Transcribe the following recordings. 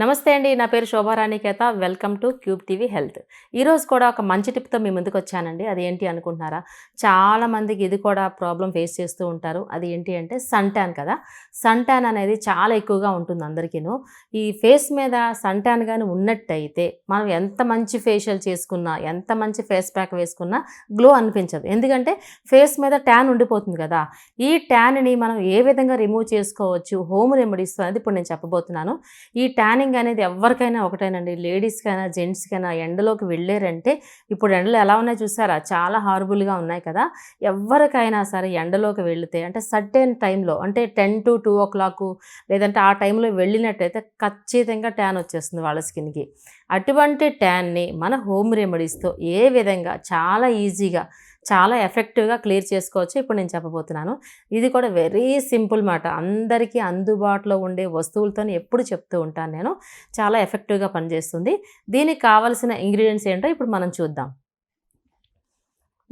నమస్తే అండి నా పేరు Shobharani Ketha welcome to Cube TV Health. ఈరోజు కూడా ఒక మంచి టిప్తో మీ ముందుకు వచ్చానండి. అది ఏంటి అనుకుంటున్నారా? చాలామందికి ఇది కూడా ప్రాబ్లం ఫేస్ చేస్తూ ఉంటారు. అది ఏంటి అంటే సన్ ట్యాన్ కదా. సన్ ట్యాన్ అనేది చాలా ఎక్కువగా ఉంటుంది అందరికీను. ఈ ఫేస్ మీద సన్ ట్యాన్ కానీ ఉన్నట్టయితే మనం ఎంత మంచి ఫేషియల్ చేసుకున్నా ఎంత మంచి ఫేస్ ప్యాక్ వేసుకున్నా గ్లో అనిపించదు. ఎందుకంటే ఫేస్ మీద ట్యాన్ ఉండిపోతుంది కదా. ఈ ట్యాన్ని మనం ఏ విధంగా రిమూవ్ చేసుకోవచ్చు హోమ్ రెమెడీస్ అనేది ఇప్పుడు నేను చెప్పబోతున్నాను. ఈ ట్యానింగ్ అనేది ఎవరికైనా ఒకటేనండి. లేడీస్కైనా జెంట్స్కైనా ఎండలోకి వెళ్ళారంటే ఇప్పుడు ఎండలు ఎలా ఉన్నాయో చూసారా? చాలా హార్బుల్గా ఉన్నాయి కదా! ఎవరికైనా సరే ఎండలోకి వెళితే అంటే సర్టెన్ టైంలో అంటే ten to two o'clock లేదంటే ఆ టైంలో వెళ్ళినట్టయితే ఖచ్చితంగా ట్యాన్ వచ్చేస్తుంది వాళ్ళ స్కిన్కి. అటువంటి ట్యాన్ని మన హోమ్ రెమెడీస్తో ఏ విధంగా చాలా ఈజీగా చాలా ఎఫెక్టివ్గా క్లియర్ చేసుకోవచ్చు. ఇప్పుడు నేను చెప్పబోతున్నాను. ఇది కూడా వెరీ సింపుల్ మాట. అందరికీ అందుబాటులో ఉండే వస్తువులతో ఎప్పుడు చెప్తూ ఉంటాను నేను. చాలా ఎఫెక్టివ్గా పనిచేస్తుంది. దీనికి కావాల్సిన ఇంగ్రీడియంట్స్ ఏంటో ఇప్పుడు మనం చూద్దాం.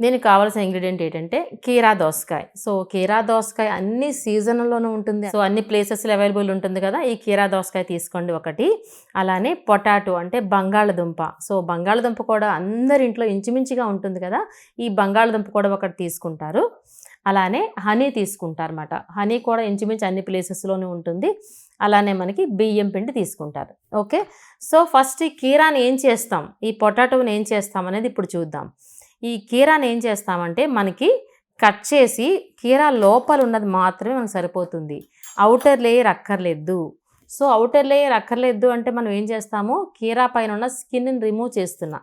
దీనికి కావాల్సిన ఇంగ్రీడియంట్ ఏంటంటే కీరా దోసకాయ. సో కీరా దోసకాయ అన్ని సీజన్లోనూ ఉంటుంది. సో అన్ని ప్లేసెస్లో అవైలబుల్ ఉంటుంది కదా ఈ కీరా దోసకాయ తీసుకోండి ఒకటి. అలానే పొటాటో అంటే బంగాళదుంప. సో బంగాళదుంప కూడా అందరి ఇంట్లో ఇంచుమించుగా ఉంటుంది కదా ఈ బంగాళదుంప కూడా ఒకటి తీసుకుంటారు. అలానే హనీ తీసుకుంటారన్నమాట. హనీ కూడా ఇంచుమించు అన్ని ప్లేసెస్లోనే ఉంటుంది. అలానే మనకి బియ్యం పిండి తీసుకుంటారు. ఓకే? సో ఫస్ట్ ఈ కీరాని ఏం చేస్తాం? ఈ పొటాటోని ఏం చేస్తాం అనేది ఇప్పుడు చూద్దాం. ఈ కీరాని ఏం చేస్తామంటే మనకి కట్ చేసి కీరా లోపల ఉన్నది మాత్రమే మనకు సరిపోతుంది. అవుటర్ లేయర్ అక్కర్లేదు. సో అవుటర్ లేయర్ అక్కర్లేదు అంటే మనం ఏం చేస్తాము? కీరా పైన ఉన్న స్కిన్ని రిమూవ్ చేస్తున్నా.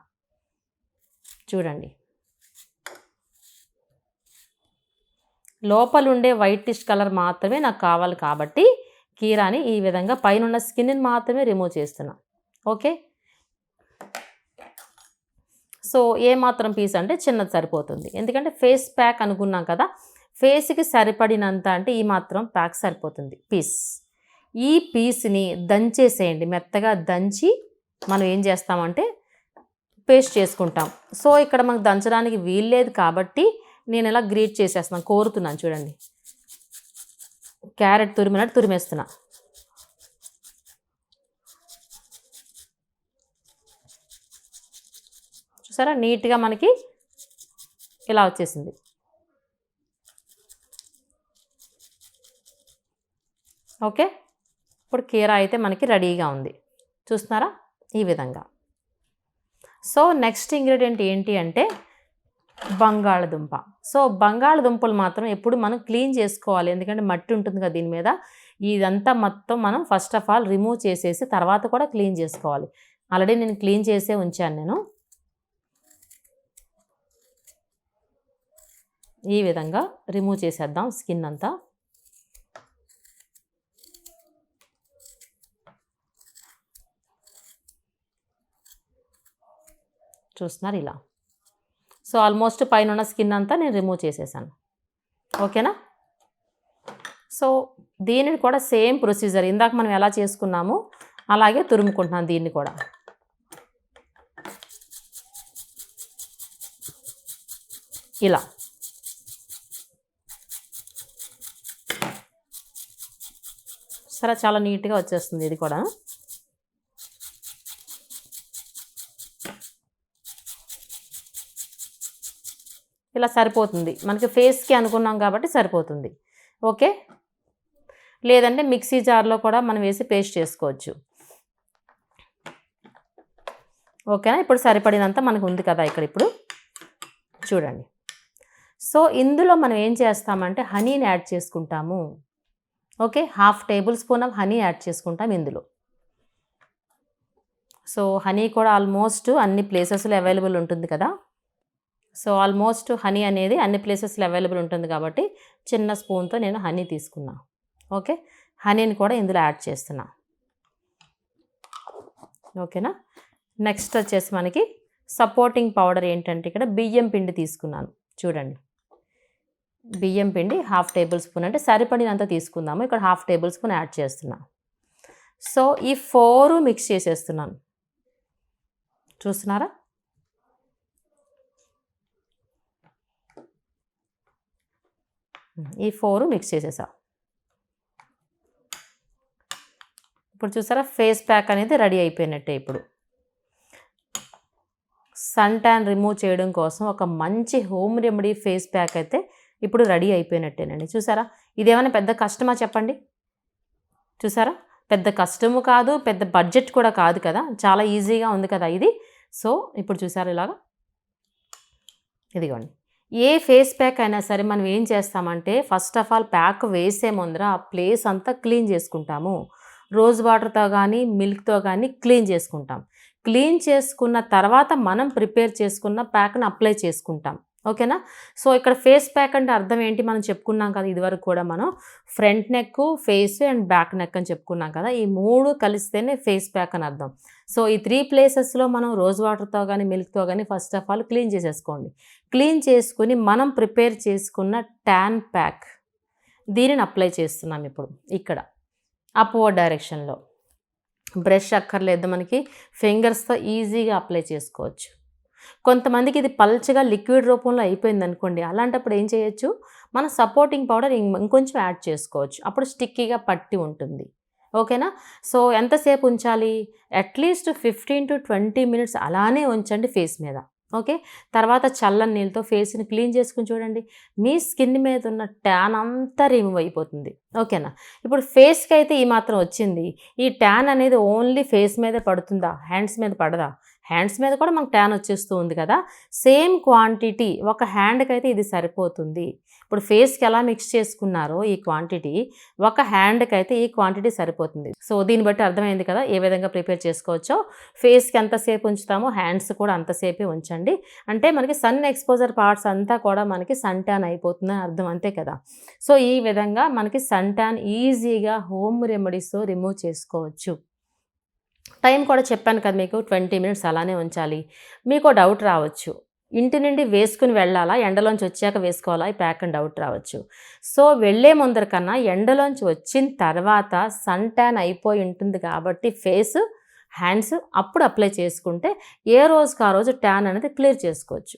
చూడండి. లోపల ఉండే వైటిష్ కలర్ మాత్రమే నాకు కావాలి కాబట్టి కీరాని ఈ విధంగా పైన ఉన్న స్కిన్ని మాత్రమే రిమూవ్ చేస్తున్నా. ఓకే? సో ఏ మాత్రం పీస్ అంటే చిన్నది సరిపోతుంది. ఎందుకంటే ఫేస్ ప్యాక్ అనుకున్నాం కదా ఫేస్కి సరిపడినంత అంటే ఈ మాత్రం ప్యాక్ సరిపోతుంది పీస్. ఈ పీస్ని దంచేసేయండి మెత్తగా దంచి మనం ఏం చేస్తామంటే పేస్ట్ చేసుకుంటాం. సో ఇక్కడ మనకు దంచడానికి వీల్లేదు కాబట్టి నేను ఇలా గ్రీట్ చేసేస్తున్నాను కోరుతున్నాను చూడండి. క్యారెట్ తురిమినట్టు తురిమేస్తున్నా. చూసారా? నీట్గా మనకి ఇలా వచ్చేసింది. ఓకే? ఇప్పుడు కీరా అయితే మనకి రెడీగా ఉంది. చూస్తున్నారా? ఈ విధంగా. సో నెక్స్ట్ ఇంగ్రీడియంట్ ఏంటి అంటే బంగాళదుంప. సో బంగాళదుంపలు మాత్రం ఎప్పుడు మనం క్లీన్ చేసుకోవాలి. ఎందుకంటే మట్టి ఉంటుంది కదా దీని మీద. ఇదంతా మొత్తం మనం ఫస్ట్ ఆఫ్ ఆల్ రిమూవ్ చేసేసి తర్వాత కూడా క్లీన్ చేసుకోవాలి. ఆల్రెడీ నేను క్లీన్ చేసే ఉంచాను నేను. ఈ విధంగా రిమూవ్ చేసేద్దాం స్కిన్ అంతా. చూస్తున్నారు ఇలా. సో ఆల్మోస్ట్ పైన ఉన్న స్కిన్ అంతా నేను రిమూవ్ చేసేసాను. ఓకేనా? సో దీనిని కూడా సేమ్ ప్రొసీజర్ ఇందాక మనం ఎలా చేసుకున్నామో అలాగే తురుముకుంటున్నాను దీన్ని కూడా. ఇలా. సరే చాలా నీట్గా వచ్చేస్తుంది ఇది కూడా. ఇలా సరిపోతుంది. మనకి ఫేస్కి అనుకున్నాం కాబట్టి సరిపోతుంది. ఓకే? లేదంటే మిక్సీ జార్లో కూడా మనం వేసి పేస్ట్ చేసుకోవచ్చు. ఓకేనా? ఇప్పుడు సరిపడినంత మనకు ఉంది కదా ఇక్కడ ఇప్పుడు. చూడండి. సో ఇందులో మనం ఏం చేస్తామంటే హనీని యాడ్ చేసుకుంటాము. Okay half tablespoon of honey add చేసుకుంటాం ఇందులో. సో హనీ కూడా ఆల్మోస్ట్ అన్ని ప్లేసెస్లో అవైలబుల్ ఉంటుంది కదా? సో ఆల్మోస్ట్ హనీ అనేది అన్ని ప్లేసెస్లో అవైలబుల్ ఉంటుంది కాబట్టి చిన్న స్పూన్తో నేను హనీ తీసుకున్నా. ఓకే హనీని కూడా ఇందులో యాడ్ చేస్తున్నా. ఓకేనా? నెక్స్ట్ వచ్చేసి మనకి సపోర్టింగ్ పౌడర్ ఏంటంటే ఇక్కడ బియ్యం పిండి తీసుకున్నాను. చూడండి. బియ్యం పిండి హాఫ్ టేబుల్ స్పూన్ అంటే సరిపడినంత తీసుకుందాము. ఇక్కడ హాఫ్ టేబుల్ స్పూన్ యాడ్ చేస్తున్నాను సో ఈ ఫోరు మిక్స్ చేసేస్తున్నాను. చూస్తున్నారా? ఈ ఫోర్ మిక్స్ చేసేసా. ఇప్పుడు చూసారా? ఫేస్ ప్యాక్ అనేది రెడీ అయిపోయినట్టే ఇప్పుడు. సన్ ట్యాన్ రిమూవ్ చేయడం కోసం ఒక మంచి హోమ్ రెమెడీ ఫేస్ ప్యాక్ అయితే ఇప్పుడు రెడీ అయిపోయినట్టేనండి. చూసారా? ఇదేమైనా పెద్ద కష్టమా చెప్పండి? చూసారా? పెద్ద కష్టము కాదు పెద్ద బడ్జెట్ కూడా కాదు కదా? చాలా ఈజీగా ఉంది కదా ఇది. సో ఇప్పుడు చూసారా ఇలాగా? ఇదిగోండి. ఏ ఫేస్ ప్యాక్ అయినా సరే మనం ఏం చేస్తామంటే ఫస్ట్ ఆఫ్ ఆల్ ప్యాక్ వేసే ముందర ఆ ప్లేస్ అంతా క్లీన్ చేసుకుంటాము. రోజ్ వాటర్తో కానీ మిల్క్తో కానీ క్లీన్ చేసుకుంటాం. క్లీన్ చేసుకున్న తర్వాత మనం ప్రిపేర్ చేసుకున్న ప్యాక్ని అప్లై చేసుకుంటాం. ఓకేనా? సో ఇక్కడ ఫేస్ ప్యాక్ అంటే అర్థం ఏంటి మనం చెప్పుకున్నాం కదా ఇదివరకు కూడా మనం? Front neck face and back neck అని చెప్పుకున్నాం కదా? ఈ మూడు కలిస్తేనే ఫేస్ ప్యాక్ అని అర్థం. సో ఈ త్రీ ప్లేసెస్లో మనం రోజ్ వాటర్తో కానీ మిల్క్తో కానీ ఫస్ట్ ఆఫ్ ఆల్ క్లీన్ చేసేసుకోండి. క్లీన్ చేసుకుని మనం ప్రిపేర్ చేసుకున్న ట్యాన్ ప్యాక్. దీనిని అప్లై చేస్తున్నాం ఇప్పుడు. ఇక్కడ. అప్వర్డ్ డైరెక్షన్లో బ్రష్ అక్కర్లేదు మనకి. ఫింగర్స్తో ఈజీగా అప్లై చేసుకోవచ్చు. కొంతమందికి ఇది పల్చగా లిక్విడ్ రూపంలో అయిపోయింది అనుకోండి అలాంటప్పుడు ఏం చేయొచ్చు? మనం సపోర్టింగ్ పౌడర్ ఇంకొంచెం యాడ్ చేసుకోవచ్చు. అప్పుడు స్టిక్కీగా పట్టి ఉంటుంది. ఓకేనా? సో ఎంతసేపు ఉంచాలి? At least fifteen to twenty minutes అలానే ఉంచండి ఫేస్ మీద. ఓకే? తర్వాత చల్లని నీళ్ళతో ఫేస్ని క్లీన్ చేసుకుని చూడండి. మీ స్కిన్ మీద ఉన్న ట్యాన్ అంతా రిమూవ్ అయిపోతుంది. ఓకేనా? ఇప్పుడు ఫేస్కి అయితే ఈ మాత్రం వచ్చింది. ఈ ట్యాన్ అనేది ఓన్లీ ఫేస్ మీదే పడుతుందా? హ్యాండ్స్ మీద పడదా? హ్యాండ్స్ మీద కూడా మనకు ట్యాన్ వచ్చేస్తూ ఉంది కదా. సేమ్ క్వాంటిటీ ఒక హ్యాండ్కి అయితే ఇది సరిపోతుంది. ఇప్పుడు ఫేస్కి ఎలా మిక్స్ చేసుకున్నారో ఈ క్వాంటిటీ ఒక హ్యాండ్కి అయితే ఈ క్వాంటిటీ సరిపోతుంది. సో దీన్ని బట్టి అర్థమైంది కదా ఏ విధంగా ప్రిపేర్ చేసుకోవచ్చో. ఫేస్కి ఎంతసేపు ఉంచుతామో హ్యాండ్స్ కూడా అంతసేపే ఉంచండి. అంటే మనకి సన్ ఎక్స్పోజర్ పార్ట్స్ అంతా కూడా మనకి సన్ ట్యాన్ అయిపోతుందని అర్థం అంతే కదా. సో ఈ విధంగా మనకి సన్ ట్యాన్ ఈజీగా హోమ్ రెమెడీస్తో రిమూవ్ చేసుకోవచ్చు. టైం కూడా చెప్పాను కదా మీకు ట్వంటీ మినిట్స్ అలానే ఉంచాలి. మీకు డౌట్ రావచ్చు. ఇంటి నుండి వేసుకుని వెళ్ళాలా? ఎండలోంచి వచ్చాక వేసుకోవాలా? ఈ ప్యాక్ అండ్ డౌట్ రావచ్చు. సో వెళ్ళే ముందర కన్నా ఎండలోంచి వచ్చిన తర్వాత సన్ ట్యాన్ అయిపోయి ఉంటుంది కాబట్టి ఫేస్ హ్యాండ్స్ అప్పుడు అప్లై చేసుకుంటే ఏ రోజుకి ఆ రోజు ట్యాన్ అనేది క్లియర్ చేసుకోవచ్చు.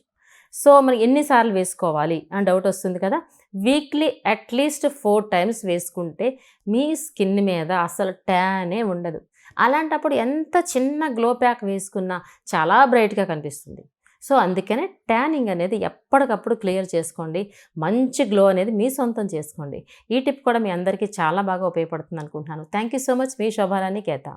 సో మరి ఎన్నిసార్లు వేసుకోవాలి? అని డౌట్ వస్తుంది కదా. వీక్లీ అట్లీస్ట్ ఫోర్ టైమ్స్ వేసుకుంటే మీ స్కిన్ మీద అసలు ట్యానే ఉండదు. అలాంటప్పుడు ఎంత చిన్న గ్లో ప్యాక్ వేసుకున్నా చాలా బ్రైట్గా కనిపిస్తుంది. సో అందుకనే ట్యానింగ్ అనేది ఎప్పటికప్పుడు క్లియర్ చేసుకోండి. మంచి గ్లో అనేది మీ సొంతం చేసుకోండి. ఈ టిప్ కూడా మీ అందరికీ చాలా బాగా ఉపయోగపడుతుంది అనుకుంటున్నాను థ్యాంక్ యూ సో మచ్ మీ శోభారాణి కేత.